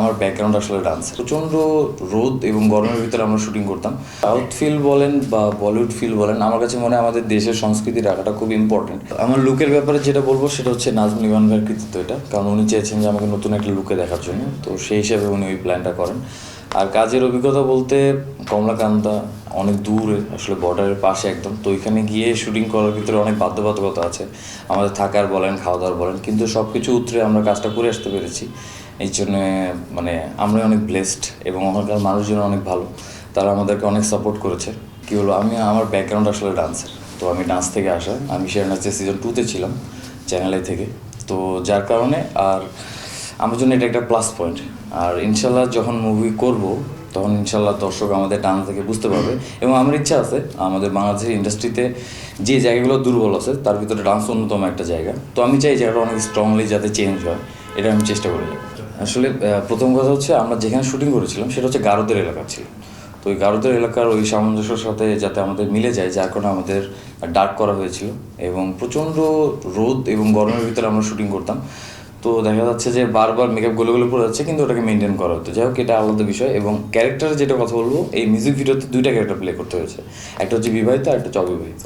আমার ব্যাকগ্রাউন্ড আসলে ডান্স প্রচণ্ড রোদ এবং গরমের ভিতরে আমরা শুটিং করতাম। সাউথ ফিল বলেন বা বলিউড ফিল বলেন, আমার কাছে মনে হয় আমাদের দেশের সংস্কৃতি রাখাটা খুব ইম্পর্টেন্ট আমার লুকের ব্যাপারে যেটা বলব সেটা হচ্ছে নাজমুল ইমান কৃতিত্ব এটা। কারণ উনি চেয়েছেন যে আমাকে নতুন একটা লুকে দেখার জন্য। তো সেই হিসাবে উনি ওই প্ল্যানটা করেন। আর কাজের অভিজ্ঞতা বলতে কমলাকান্তা অনেক দূরে, আসলে বর্ডারের পাশে একদম। তো ওইখানে গিয়ে শুটিং করার ভিতরে অনেক বাধ্যবাধকতা আছে। আমাদের থাকার বলেন খাওয়া দাওয়ার বলেন, কিন্তু সব কিছু উতরে আমরা কাজটা করে আসতে পেরেছি। এই জন্য মানে আমরা অনেক ব্লেসড এবং ওখানকার মানুষজন অনেক ভালো। তারা আমাদেরকে অনেক সাপোর্ট করেছে। কী হলো, আমি, আমার ব্যাকগ্রাউন্ড আসলে ডান্সের তো আমি ডান্স থেকে আসা। আমি শেয়ার নাচের সিজন টুতে ছিলাম চ্যানেলে থেকে। তো যার কারণে আর আমার জন্য এটা একটা প্লাস পয়েন্ট আর ইনশাল্লাহ যখন মুভি করব, তখন ইনশাল্লাহ দর্শক আমাদের ডান্স থেকে বুঝতে পারবে। এবং আমার ইচ্ছা আছে, আমাদের বাংলাদেশের ইন্ডাস্ট্রিতে যে জায়গাগুলো দুর্বল আছে, তার ভিতরে ডান্স অন্যতম একটা জায়গা। তো আমি চাই জায়গাটা অনেক স্ট্রংলি যাতে চেঞ্জ হয়, এটা আমি চেষ্টা করে যাব আসলে প্রথম কথা হচ্ছে আমরা যেখানে শুটিং করেছিলাম, সেটা হচ্ছে গারদের এলাকা ছিল। তো ওই গারদের এলাকার ওই সামঞ্জস্যের সাথে যাতে আমাদের মিলে যায়, যার কারণে আমাদের ডার্ক করা হয়েছিল। এবং প্রচণ্ড রোদ এবং গরমের ভিতরে আমরা শুটিং করতাম। তো দেখা যাচ্ছে যে বারবার মেকআপ গলে গলে পড়ে যাচ্ছে, কিন্তু ওটাকে মেনটেন করা হতো যাই হোক, এটা আলাদা বিষয় এবং ক্যারেক্টার যেটা কথা বলব, এই মিউজিক ভিডিওতে দুইটা ক্যারেক্টার প্লে করতে হয়েছে। একটা হচ্ছে বিবাহিত, আর একটা হচ্ছে অবিবাহিত।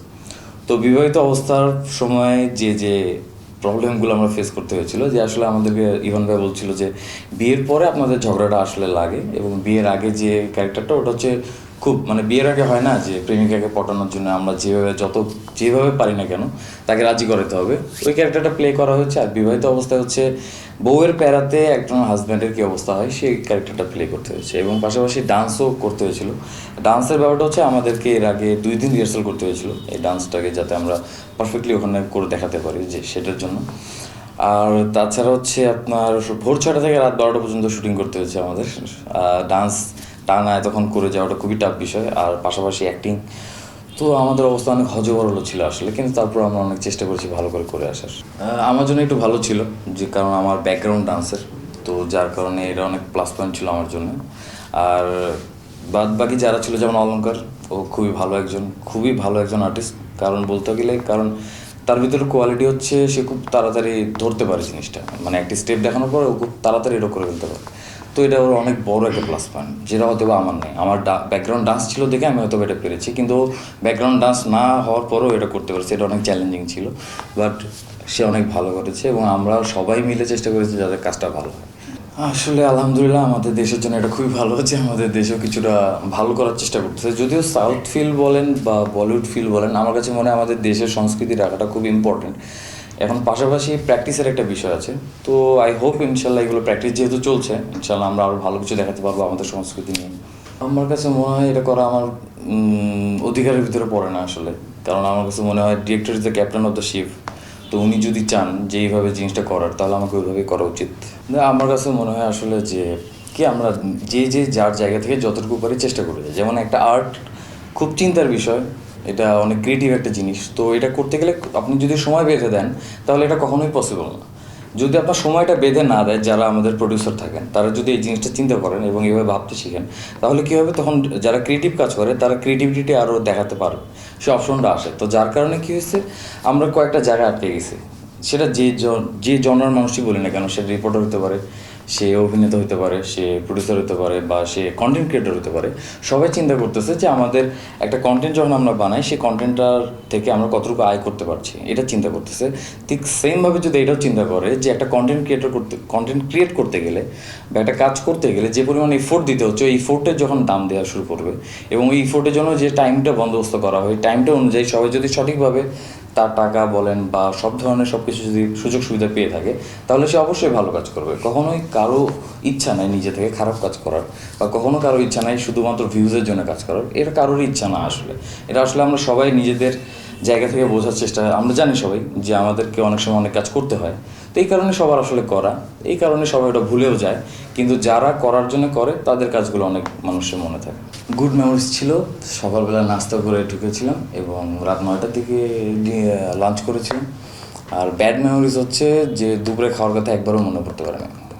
তো বিবাহিত অবস্থার সময় যে যে প্রবলেমগুলো আমরা ফেস করতে হয়েছিল, যে আসলে আমাদেরকে ইভান ভাই বলছিল যে, বিয়ের পরে আপনাদের ঝগড়াটা আসলে লাগে এবং বিয়ের আগে যে ক্যারেক্টারটা ওটা হচ্ছে খুব মানে বিয়ের আগে হয় না যে প্রেমিকাকে পটানোর জন্য আমরা যেভাবে, যত যেভাবে পারি না কেন, তাকে রাজি করাতে হবে। ওই ক্যারেক্টারটা প্লে করা হয়েছে আর বিবাহিত অবস্থায় হচ্ছে বউয়ের প্যারাতে একজন হাজব্যান্ডের কী অবস্থা হয়, সেই ক্যারেক্টারটা প্লে করতে হয়েছে এবং পাশাপাশি ডান্সও করতে হয়েছিল। ডান্সের ব্যাপারটা হচ্ছে আমাদেরকে এর আগে দুই দিন রিহার্সাল করতে হয়েছিল, এই ডান্সটাকে যাতে আমরা পারফেক্টলি ওখানে করে দেখাতে পারি যে সেটার জন্য। আর তাছাড়া হচ্ছে আপনার ভোর ছটা থেকে রাত বারোটা পর্যন্ত শুটিং করতে হয়েছে আমাদের। ডান্স টানা এতক্ষণ করে যাওয়াটা খুবই টাফ বিষয়। আর পাশাপাশি অ্যাক্টিং তো আমাদের অবস্থা অনেক হজবরল ছিল আসলে, কিন্তু তারপর আমরা অনেক চেষ্টা করেছি ভালো করে করে আসার। আমার জন্য একটু ভালো ছিল, যে কারণ আমার ব্যাকগ্রাউন্ড ডান্সের তো যার কারণে এটা অনেক প্লাস পয়েন্ট ছিল আমার জন্য। আর বাদ বাকি যারা ছিল, যেমন অলঙ্কার, ও খুবই ভালো একজন, খুবই ভালো একজন আর্টিস্ট কারণ বলতে গেলে, কারণ তার ভিতরে কোয়ালিটি হচ্ছে, সে খুব তাড়াতাড়ি ধরতে পারে জিনিসটা। মানে একটি স্টেপ দেখানোর পর ও খুব তাড়াতাড়ি এটা করে ফেলতে পারে। তো এটা ওর অনেক বড় একটা প্লাস পয়েন্ট যেটা হয়তো বা আমার নেই। আমার ব্যাকগ্রাউন্ড ডান্স ছিল দেখে আমি হয়তো এটা পেরেছি, কিন্তু ব্যাকগ্রাউন্ড ডান্স না হওয়ার পরেও এটা করতে পেরেছি, এটা অনেক চ্যালেঞ্জিং ছিল বাট সে অনেক ভালো করেছে এবং আমরা সবাই মিলে চেষ্টা করেছি যাদের কাজটা ভালো হয়। আসলে আলহামদুলিল্লাহ আমাদের দেশের জন্য এটা খুবই ভালো হচ্ছে, আমাদের দেশেও কিছুটা ভালো করার চেষ্টা করতেছে। যদিও সাউথ ফিল বলেন বা বলিউড ফিল বলেন, আমার কাছে মনে হয় আমাদের দেশের সংস্কৃতি রাখাটা খুব ইম্পর্টেন্ট এখন পাশাপাশি প্র্যাকটিসের একটা বিষয় আছে। তো আই হোপ ইনশাল্লাহ এগুলো প্র্যাকটিস যেহেতু চলছে, ইনশাল্লাহ আমরা আরও ভালো কিছু দেখাতে পারব আমাদের সংস্কৃতি নিয়ে। আমার কাছে মনে হয় এটা করা আমার অধিকারের ভিতরে পড়ে না আসলে। কারণ আমার কাছে মনে হয় director is the captain of the ship তো উনি যদি চান যে এইভাবে জিনিসটা করার, তাহলে আমাকে ওইভাবেই করা উচিত। আমার কাছে মনে হয় আসলে যে, কি আমরা যে যে যার জায়গা থেকে যতটুকু পারি চেষ্টা করে যাই। যেমন একটা আর্ট খুব চিন্তার বিষয়। এটা অনেক ক্রিয়েটিভ একটা জিনিস। তো এটা করতে গেলে আপনি যদি সময় বেঁধে দেন, তাহলে এটা কখনোই পসিবল না। যদি আপনার সময়টা বেঁধে না দেয়, যারা আমাদের প্রডিউসার থাকেন, তারা যদি এই জিনিসটা চিন্তা করেন এবং এভাবে ভাবতে শিখেন, তাহলে কী হবে? তখন যারা ক্রিয়েটিভ কাজ করে, তারা ক্রিয়েটিভিটি আরও দেখাতে পারবে। সে অপশনটা আসে। তো যার কারণে কী হয়েছে? আমরা কয়েকটা জায়গায় আটকে গেছি। সেটা যে জন- যে জনার মানুষই বলি না কেন সেটা রিপোর্টার হতে পারে সে অভিনেতা হতে পারে, সে প্রডিউসার হতে পারে বা সে কন্টেন্ট ক্রিয়েটর হতে পারে, সবাই চিন্তা করতেছে যে আমাদের একটা কন্টেন্ট যখন আমরা বানাই, সেই কন্টেন্টটার থেকে আমরা কতটুকু আয় করতে পারছি, এটা চিন্তা করতেছে। ঠিক সেমভাবে যদি এটাও চিন্তা করে যে একটা কন্টেন্ট ক্রিয়েটর করতে কন্টেন্ট ক্রিয়েট করতে গেলে বা একটা কাজ করতে গেলে যে পরিমাণ ইফোর্ট দিতে হচ্ছে, ওই ইফোর্টের যখন দাম দেওয়া শুরু করবে এবং ওই ইফোর্টের জন্য যে টাইমটা বন্দোবস্ত করা হয় টাইমটা অনুযায়ী সবাই যদি সঠিকভাবে তার টাকা বলেন বা সব ধরনের সব কিছু যদি সুযোগ সুবিধা পেয়ে থাকে, তাহলে সে অবশ্যই ভালো কাজ করবে। কখনোই কারও ইচ্ছা নাই নিজে থেকে খারাপ কাজ করার, বা কখনো কারও ইচ্ছা নাই শুধুমাত্র ভিউজের জন্য কাজ করার। এটা কারোর ইচ্ছা না আসলে। এটা আসলে আমরা সবাই নিজেদের জায়গা থেকে বোঝার চেষ্টা আমরা জানি সবাই যে আমাদেরকে অনেক সময় অনেক কাজ করতে হয়। তো এই কারণে সবার আসলে করা। এই কারণে সবাই ওটা ভুলেও যায়। কিন্তু যারা করার জন্য করে, তাদের কাজগুলো অনেক মানুষের মনে থাকে। গুড মেমোরিজ ছিল। সকালবেলা নাস্তা করে ঢুকেছিলাম এবং রাত নয়টার দিকে লাঞ্চ করেছিলাম। আর ব্যাড মেমোরিজ হচ্ছে যে দুপুরে খাওয়ার কথা একবারও মনে পড়তে পারে না।